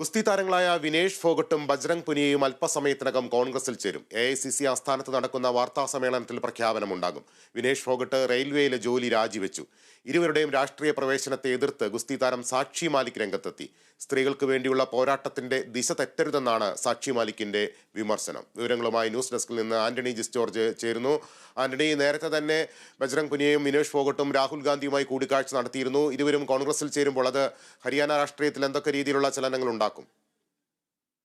ഗുസ്തി താരങ്ങളായ വിനേഷ് ഫോഗട്ടും ബജ്രംഗ് പുനിയയും അല്പസമയത്തിനകം കോൺഗ്രസിൽ ചേരും. എ ഐ സി സി ആസ്ഥാനത്ത് നടക്കുന്ന വാർത്താ സമ്മേളനത്തിൽ പ്രഖ്യാപനമുണ്ടാകും. വിനേഷ് ഫോഗട്ട് റെയിൽവേയിലെ ജോലി രാജിവെച്ചു. ഇരുവരുടെയും രാഷ്ട്രീയ പ്രവേശനത്തെ എതിർത്ത് ഗുസ്തി താരം സാക്ഷി മാലിക് രംഗത്തെത്തി. സ്ത്രീകൾക്ക് വേണ്ടിയുള്ള പോരാട്ടത്തിന്റെ ദിശ തെറ്റരുതെന്നാണ് സാക്ഷി മാലിക്കിന്റെ വിമർശനം. വിവരങ്ങളുമായി ന്യൂസ് ഡെസ്കിൽ നിന്ന് ആന്റണി ജിസ് ജോർജ് ചേരുന്നു. ആന്റണി നേരത്തെ തന്നെ ബജ്രംഗ് പുനിയയും വിനേഷ് ഫോഗട്ടും രാഹുൽ ഗാന്ധിയുമായി കൂടിക്കാഴ്ച നടത്തിയിരുന്നു. ഇരുവരും കോൺഗ്രസിൽ ചേരുമ്പോൾ അത് ഹരിയാന രാഷ്ട്രീയത്തിൽ എന്തൊക്കെ രീതിയിലുള്ള ചലനങ്ങൾ ഉണ്ടാക്കും ആ,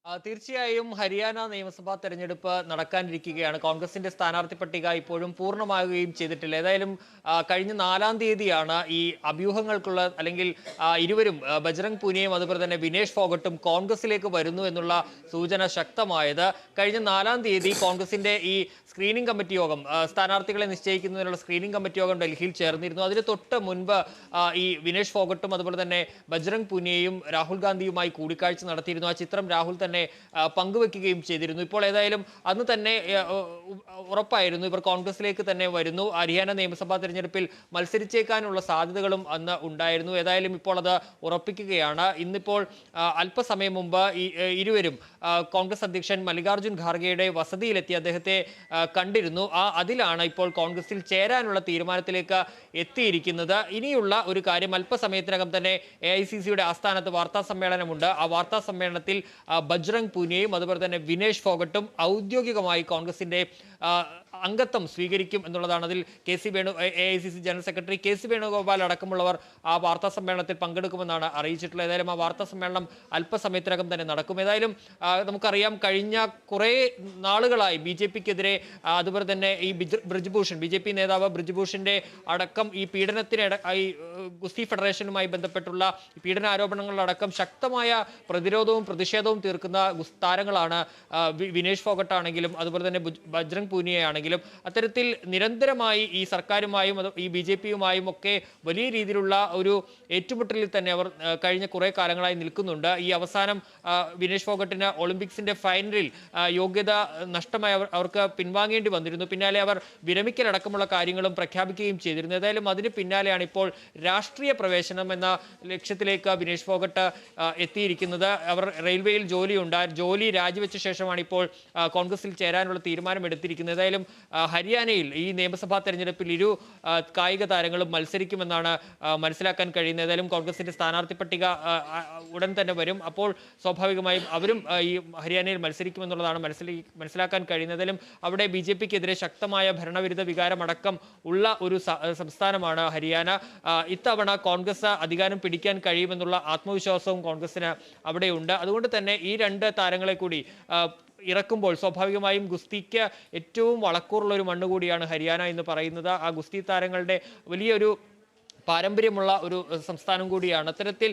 തീർച്ചയായും ഹരിയാന നിയമസഭാ തെരഞ്ഞെടുപ്പ് നടക്കാനിരിക്കുകയാണ്. കോൺഗ്രസിന്റെ സ്ഥാനാർത്ഥി പട്ടിക ഇപ്പോഴും പൂർണമാകുകയും ചെയ്തിട്ടില്ല. ഏതായാലും കഴിഞ്ഞ നാലാം തീയതിയാണ് ഈ അഭ്യൂഹങ്ങൾക്കുള്ള അല്ലെങ്കിൽ ഇരുവരും ബജ്രംഗ് പൂനെയും അതുപോലെ തന്നെ വിനേഷ് ഫോഗട്ടും കോൺഗ്രസിലേക്ക് വരുന്നു എന്നുള്ള സൂചന ശക്തമായത്. കഴിഞ്ഞ നാലാം തീയതി കോൺഗ്രസിന്റെ ഈ സ്ക്രീനിംഗ് കമ്മിറ്റി യോഗം സ്ഥാനാർത്ഥികളെ നിശ്ചയിക്കുന്നതിനുള്ള സ്ക്രീനിംഗ് കമ്മിറ്റി യോഗം ഡൽഹിയിൽ ചേർന്നിരുന്നു. അതിന് തൊട്ട് മുൻപ് ഈ വിനേഷ് ഫോഗട്ടും അതുപോലെ തന്നെ ബജ്രംഗ് പൂനിയയും രാഹുൽ ഗാന്ധിയുമായി കൂടിക്കാഴ്ച നടത്തിയിരുന്നു. ആ ചിത്രം രാഹുൽ തന്നെ ആ, പങ്കുവെക്കുകയും ചെയ്തിരുന്നു. ഇപ്പോൾ ഏതായാലും അന്ന് തന്നെ ഉറപ്പായിരുന്നു. ഇവർ കോൺഗ്രസിലേക്ക് തന്നെ വരുന്നു. ഹരിയാന നിയമസഭാ തെരഞ്ഞെടുപ്പിൽ മത്സരിച്ചേക്കാനുള്ള സാധ്യതകളും അന്ന് ഉണ്ടായിരുന്നു. ഏതായാലും ഇപ്പോൾ അത് ഉറപ്പിക്കുകയാണ്. ഇന്നിപ്പോൾ അല്പസമയം മുമ്പ് ഇരുവരും കോൺഗ്രസ് അധ്യക്ഷൻ മല്ലികാർജുൻ ഖാർഗെയുടെ വസതിയിലെത്തി അദ്ദേഹത്തെ കണ്ടിരുന്നു. ആ അതിലാണ് ഇപ്പോൾ കോൺഗ്രസിൽ ചേരാനുള്ള തീരുമാനത്തിലേക്ക് എത്തിയിരിക്കുന്നത്. ഇനിയുള്ള ഒരു കാര്യം അല്പസമയത്തിനകം തന്നെ എ ഐ സി സിയുടെ ആസ്ഥാനത്ത് വാർത്താ സമ്മേളനമുണ്ട് ആ വാർത്താ സമ്മേളനത്തിൽ ബജ്രംഗ് പൂനിയയും അതുപോലെ തന്നെ വിനേഷ് ഫോഗട്ടും ഔദ്യോഗികമായി കോൺഗ്രസിന്റെ അംഗത്വം സ്വീകരിക്കും എന്നുള്ളതാണ് അതിൽ K C Venu A I C C general secretary K C Venugopal അടക്കമുള്ളവർ ആ വാർത്താ സമ്മേളനത്തിൽ പങ്കെടുക്കുമെന്നാണ് അറിയിച്ചിട്ടുള്ളത്. ഏതായാലും ആ വാർത്താ സമ്മേളനം അല്പസമയത്തിനകം തന്നെ നടക്കും. ഏതായാലും നമുക്കറിയാം കഴിഞ്ഞ കുറേ നാളുകളായി ബി ജെ പിക്കെതിരെ അതുപോലെ തന്നെ ഈ ബ്രിജ്ഭൂഷൺ ബി ജെ പി നേതാവ് ബ്രിജ്ഭൂഷന്റെ അടക്കം ഈ പീഡനത്തിന് ഈ ഗുസ്തി ഫെഡറേഷനുമായി ബന്ധപ്പെട്ടുള്ള പീഡന ആരോപണങ്ങളടക്കം ശക്തമായ പ്രതിരോധവും പ്രതിഷേധവും തീർക്കുന്ന താരങ്ങളാണ് വിനേഷ് ഫോഗട്ട് ആണെങ്കിലും അതുപോലെ തന്നെ ബുജ്- ബജ്രംഗ് പൂനിയ ആണെങ്കിലും അത്തരത്തിൽ നിരന്തരമായി ഈ സർക്കാരുമായും ഈ ബി ജെ പിയുമായും ഒക്കെ വലിയ രീതിയിലുള്ള ഒരു ഏറ്റുമുട്ടലിൽ തന്നെ അവർ കഴിഞ്ഞ കുറേ കാലങ്ങളായി നിൽക്കുന്നുണ്ട്. ഈ അവസാനം വിനേഷ് ഫോഗട്ടിന് ഒളിമ്പിക്സിന്റെ ഫൈനലിൽ യോഗ്യത നഷ്ടമായി അവർക്ക് പിൻവാങ്ങേണ്ടി വന്നിരുന്നു. പിന്നാലെ അവർ വിരമിക്കലടക്കമുള്ള കാര്യങ്ങളും പ്രഖ്യാപിക്കുകയും ചെയ്തിരുന്നു. ഏതായാലും അതിന് പിന്നാലെയാണ് ഇപ്പോൾ രാഷ്ട്രീയ പ്രവേശനം എന്ന ലക്ഷ്യത്തിലേക്ക് വിനേഷ് ഫോഗട്ട് എത്തിയിരിക്കുന്നത്. അവർ റെയിൽവേയിൽ ജോലിയുണ്ട് ജോലി രാജിവെച്ച ശേഷമാണ് ഇപ്പോൾ കോൺഗ്രസിൽ ചേരാനുള്ള തീരുമാനം എടുത്തിരിക്കുന്നത് ഏതായാലും ഹരിയാനയിൽ ഈ നിയമസഭാ തെരഞ്ഞെടുപ്പിൽ ഇരു കായിക താരങ്ങളും മത്സരിക്കുമെന്നാണ് മനസ്സിലാക്കാൻ കഴിയുന്നത്. ഏതായാലും കോൺഗ്രസിന്റെ സ്ഥാനാർത്ഥി പട്ടിക ഉടൻ തന്നെ വരും. അപ്പോൾ സ്വാഭാവികമായും അവരും ഈ ഹരിയാനയിൽ മത്സരിക്കുമെന്നുള്ളതാണ് മനസ്സിലി മനസ്സിലാക്കാൻ കഴിയുന്നത്. ഏതായാലും അവിടെ ബി ജെ പിക്കെതിരെ ശക്തമായ ഭരണവിരുദ്ധ വികാരമടക്കം ഉള്ള ഒരു സംസ്ഥാനമാണ് ഹരിയാന. ഇത്തവണ കോൺഗ്രസ് അധികാരം പിടിക്കാൻ കഴിയുമെന്നുള്ള ആത്മവിശ്വാസവും കോൺഗ്രസിന് അവിടെയുണ്ട്. അതുകൊണ്ട് തന്നെ ഈ രണ്ട് താരങ്ങളെ കൂടി ഇറക്കുമ്പോൾ സ്വാഭാവികമായും ഗുസ്തിക്ക് ഏറ്റവും വളക്കൂറുള്ള ഒരു മണ്ണ് കൂടിയാണ് ഹരിയാന എന്ന് പറയുന്നത്. ആ ഗുസ്തി താരങ്ങളുടെ വലിയൊരു പാരമ്പര്യമുള്ള ഒരു സംസ്ഥാനം കൂടിയാണ്. അത്തരത്തിൽ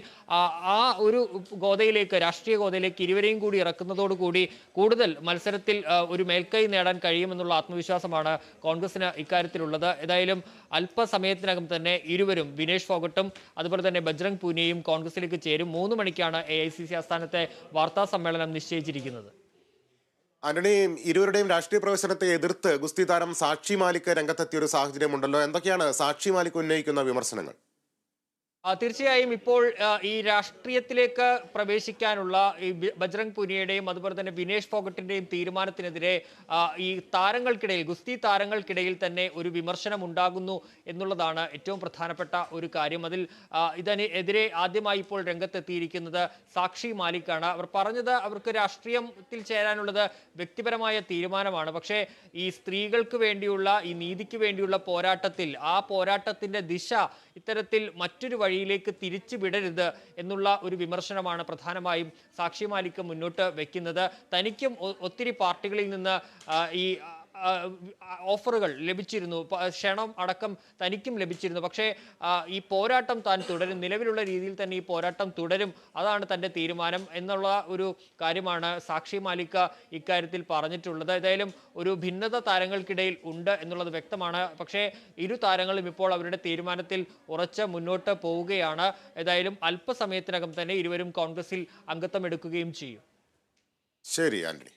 ആ ഒരു ഗോതയിലേക്ക് രാഷ്ട്രീയ ഗോതയിലേക്ക് ഇരുവരെയും കൂടി ഇറക്കുന്നതോടുകൂടി കൂടുതൽ മത്സരത്തിൽ ഒരു മേൽക്കൈ നേടാൻ കഴിയുമെന്നുള്ള ആത്മവിശ്വാസമാണ് കോൺഗ്രസിന് ഇക്കാര്യത്തിലുള്ളത്. ഏതായാലും അല്പസമയത്തിനകം തന്നെ ഇരുവരും വിനേഷ് ഫോഗട്ടും അതുപോലെ തന്നെ ബജ്രംഗ് പൂനെയും കോൺഗ്രസിലേക്ക് ചേരും. മൂന്ന് മണിക്കാണ് എ ആസ്ഥാനത്തെ വാർത്താ സമ്മേളനം നിശ്ചയിച്ചിരിക്കുന്നത്. ആന്റണി ഇരുവരുടെയും രാഷ്ട്രീയ പ്രവേശനത്തെ എതിർത്ത് ഗുസ്തി താരം സാക്ഷി മാലിക് രംഗത്തെത്തിയ ഒരു സാഹചര്യമുണ്ടല്ലോ. എന്തൊക്കെയാണ് സാക്ഷി മാലിക് ഉന്നയിക്കുന്ന വിമർശനങ്ങൾ? തീർച്ചയായും ഇപ്പോൾ ഈ രാഷ്ട്രീയത്തിലേക്ക് പ്രവേശിക്കാനുള്ള ഈ ബജ്രംഗ് പുനിയയുടെയും അതുപോലെ തന്നെ വിനേഷ് ഫോഗട്ടിന്റെയും തീരുമാനത്തിനെതിരെ ഈ താരങ്ങൾക്കിടയിൽ ഗുസ്തി താരങ്ങൾക്കിടയിൽ തന്നെ ഒരു വിമർശനം ഉണ്ടാകുന്നു എന്നുള്ളതാണ് ഏറ്റവും പ്രധാനപ്പെട്ട ഒരു കാര്യം. അതിൽ ഇതിന് എതിരെ ആദ്യമായി ഇപ്പോൾ രംഗത്തെത്തിയിരിക്കുന്നത് സാക്ഷി മാലിക്കാണ്. അവർ പറഞ്ഞത് അവർക്ക് രാഷ്ട്രീയത്തിൽ ചേരാനുള്ളത് വ്യക്തിപരമായ തീരുമാനമാണ്. പക്ഷേ ഈ സ്ത്രീകൾക്ക് വേണ്ടിയുള്ള ഈ നീതിക്ക് വേണ്ടിയുള്ള പോരാട്ടത്തിൽ ആ പോരാട്ടത്തിന്റെ ദിശ ഇത്തരത്തിൽ മറ്റൊരു വഴിയിലേക്ക് തിരിച്ചു വിടരുത് എന്നുള്ള ഒരു വിമർശനമാണ് പ്രധാനമായും സാക്ഷി മാലിക് മുന്നോട്ട് വെക്കുന്നത്. തനിക്കും ഒത്തിരി പാർട്ടികളിൽ നിന്ന് ഈ ഓഫറുകൾ ലഭിച്ചിരുന്നു. ക്ഷണം അടക്കം തനിക്കും ലഭിച്ചിരുന്നു. പക്ഷേ ഈ പോരാട്ടം താൻ തുടരും. നിലവിലുള്ള രീതിയിൽ തന്നെ ഈ പോരാട്ടം തുടരും. അതാണ് തന്റെ തീരുമാനം എന്നുള്ള ഒരു കാര്യമാണ് സാക്ഷി മാലിക്ക ഇക്കാര്യത്തിൽ പറഞ്ഞിട്ടുള്ളത്. ഏതായാലും ഒരു ഭിന്നത താരങ്ങൾക്കിടയിൽ ഉണ്ട് എന്നുള്ളത് വ്യക്തമാണ്. പക്ഷേ ഇരു താരങ്ങളും ഇപ്പോൾ അവരുടെ തീരുമാനത്തിൽ ഉറച്ച് മുന്നോട്ട് പോവുകയാണ്. ഏതായാലും അല്പസമയത്തിനകം തന്നെ ഇരുവരും കോൺഗ്രസിൽ അംഗത്വം എടുക്കുകയും ചെയ്യും. ശരി ആന്റണി.